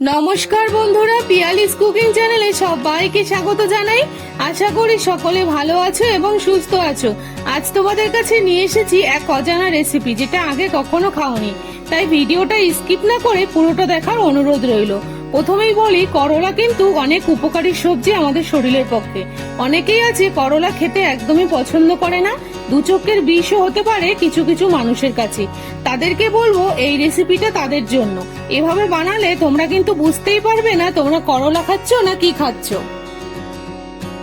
নমস্কার বন্ধুরা, পিয়ালিস কুকিং চ্যানেলে সবাইকে স্বাগত জানাই। আশা করি সকলে ভালো আছো এবং সুস্থ আছো। আজ তোমাদের কাছে নিয়ে এসেছি এক অজানা রেসিপি যেটা আগে কখনো খাওনি। তাই ভিডিওটা স্কিপ না করে পুরোটা দেখার অনুরোধ রইল। প্রথমেই বলি, করলা কিন্তু অনেক উপকারী সবজি আমাদের শরীরের পক্ষে। অনেকেই আছে করলা খেতে একদমই পছন্দ করে না, দু চোখের বিষও হতে পারে কিছু কিছু মানুষের কাছে। তাদেরকে বলব এই রেসিপিটা তাদের জন্য। এভাবে বানালে তোমরা কিন্তু বুঝতেই পারবে না তোমরা করলা খাচ্ছ না কি খাচ্ছ।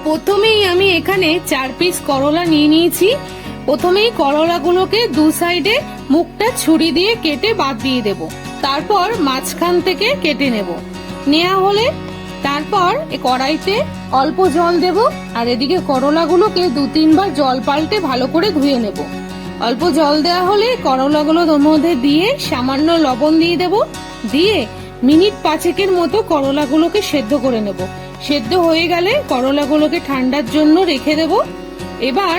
প্রথমেই আমি এখানে চার পিস করলা নিয়ে নিয়েছি। প্রথমেই করলাগুলোকে দু সাইডে মুখটা ছুরি দিয়ে কেটে বাদ দিয়ে দেব। তারপর মাঝখান থেকে কেটে নেব। নেওয়া হলে তারপর এ কড়াইতে অল্প জল দেব আর এদিকে করলাগুলোকে দু তিনবার জল পাল্টে ভালো করে ধুয়ে নেব। অল্প জল দেওয়া হলে করলাগুলো ওর মধ্যে দিয়ে সামান্য লবণ দিয়ে দেব। দিয়ে মিনিট পাঁচেকের মতো করলাগুলোকে সেদ্ধ করে নেব। সেদ্ধ হয়ে গেলে করলাগুলোকে ঠান্ডার জন্য রেখে দেব। এবার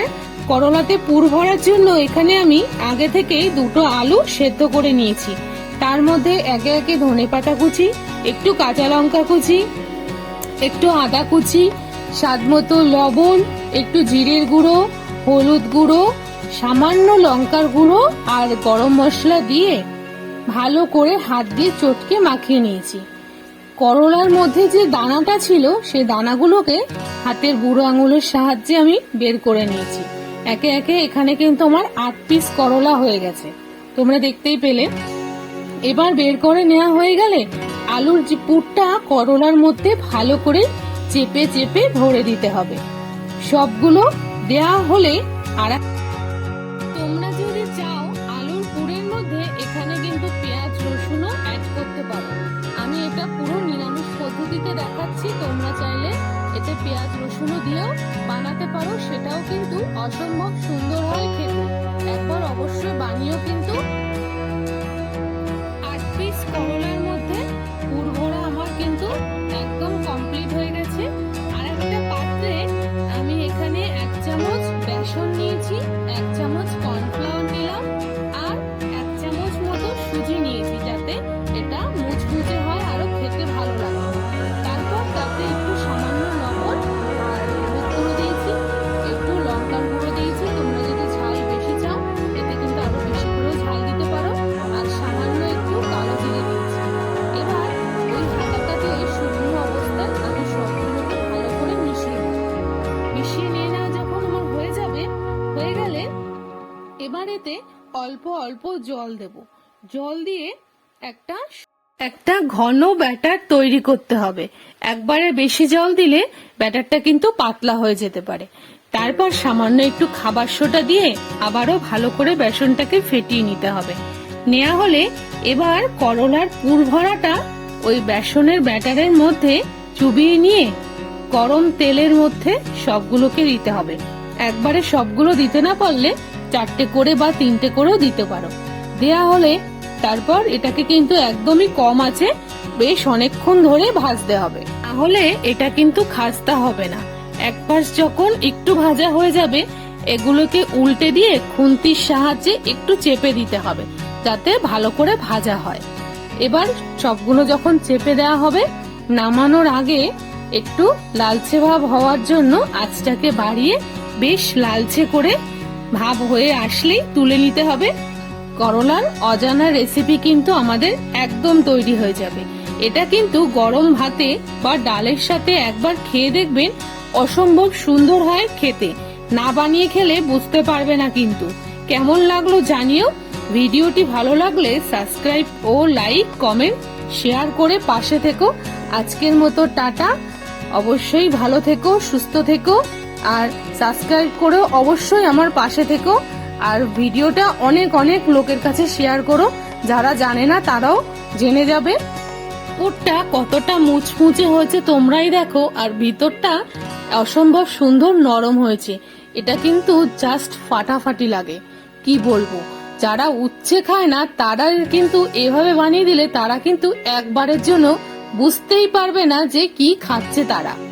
করলাতে পুর ভরার জন্য এখানে আমি আগে থেকেই দুটো আলু সেদ্ধ করে নিয়েছি। তার মধ্যে একে একে ধনে পাতা কুচি একটু কাঁচা লঙ্কা কুচি, একটু আদা কুচি, স্বাদ মতো লবণ, একটু জিরের গুঁড়ো, হলুদ গুঁড়ো, সামান্য লঙ্কার গুঁড়ো আর গরম মশলা দিয়ে ভালো করে হাত দিয়ে চটকে মাখিয়ে নিয়েছি। করলার মধ্যে যে দানাটা ছিল, সেই দানাগুলোকে হাতের বুড়ো আঙুলের সাহায্যে আমি বের করে নিয়েছি। একে একে এখানে কিন্তু আমার আট পিস করলা হয়ে গেছে। তোমরা দেখতেই পেলে। এবার বের করে নেওয়া হয়ে গেলে আলুর যে পুরটা করলার মধ্যে ভালো করে চেপে চেপে ভরে দিতে হবে। সবগুলো দেয়া হলে আর তোমরা যদি চাও আলুর পুরের মধ্যে এখানে কিন্তু পেঁয়াজ, রসুনও অ্যাড করতে পারো। আমি এটা পুরো নিরামিষ পদ্ধতিতে দেখাচ্ছি। তোমরা চাইলে এতে পেঁয়াজ, রসুনও দিয়েও বানাতে পারো। সেটাও কিন্তু অসম্ভব সুন্দর হয় খেতে। একবার অবশ্যই বানিয়েও কিন্তু এতে অল্প অল্প জল দেব। জল দিয়ে একটা একটা ঘন ব্যাটার তৈরি করতে হবে। একবারে বেশি জল দিলে ব্যাটারটা কিন্তু পাতলা হয়ে যেতে পারে। তারপর সামান্য একটু খাবার সোটা দিয়ে আবারও ভালো করে বেসনটাকে ফেটিয়ে নিতে হবে। নেওয়া হলে এবার করলার পুর ভরাটা ওই বেসনের ব্যাটারের মধ্যে চুবিয়ে নিয়ে গরম তেলের মধ্যে সবগুলোকে দিতে হবে। একবারে সবগুলো দিতে না পারলে চারটে করে বা তিনটে করেও দিতে পারো। দেয়া হলে তারপর এটাকে কিন্তু একদমই কম আছে, বেশ অনেকক্ষণ ধরে ভাজতে হবে। তাহলে এটা কিন্তু খাস্তা হবে না। এক পাশ যখন একটু ভাজা হয়ে যাবে, এগুলোকে উল্টে দিয়ে খুন্তির সাহায্যে একটু চেপে দিতে হবে, যাতে ভালো করে ভাজা হয়। এবার সবগুলো যখন চেপে দেওয়া হবে, নামানোর আগে একটু লালচে ভাব হওয়ার জন্য আঁচটাকে বাড়িয়ে বেশ লালচে করে ভাব হয়ে আসলেই তুলে নিতে হবে। করলার অজানা রেসিপি কিন্তু আমাদের একদম তৈরি হয়ে যাবে। এটা কিন্তু গরম ভাতে বা ডালের সাথে একবার খেয়ে দেখবেন অসম্ভব সুন্দর হয় খেতে। না বানিয়ে খেলে বুঝতে পারবে না কিন্তু। কেমন লাগল জানিও। ভিডিওটি ভালো লাগলে সাবস্ক্রাইব ও লাইক কমেন্ট শেয়ার করে পাশে থেকো। আজকের মতো টাটা। অবশ্যই ভালো থেকো, সুস্থ থেকো। আর সাবস্ক্রাইব করেও অবশ্যই আমার পাশে থেকো। আর ভিডিওটা অনেক অনেক লোকের কাছে শেয়ার করো। যারা জানে না তারাও জেনে যাবে। ওরটা কতটা মুচমুচে হয়েছে তোমরাই দেখো। আর ভিতরটা অসম্ভব সুন্দর নরম হয়েছে। এটা কিন্তু জাস্ট ফাটাফাটি লাগে। কি বলব? যারা উচ্ছে খায় না তারা কিন্তু এভাবে বানিয়ে দিলে তারা কিন্তু একবারের জন্য বুঝতেই পারবে না যে কি খাচ্ছে তারা।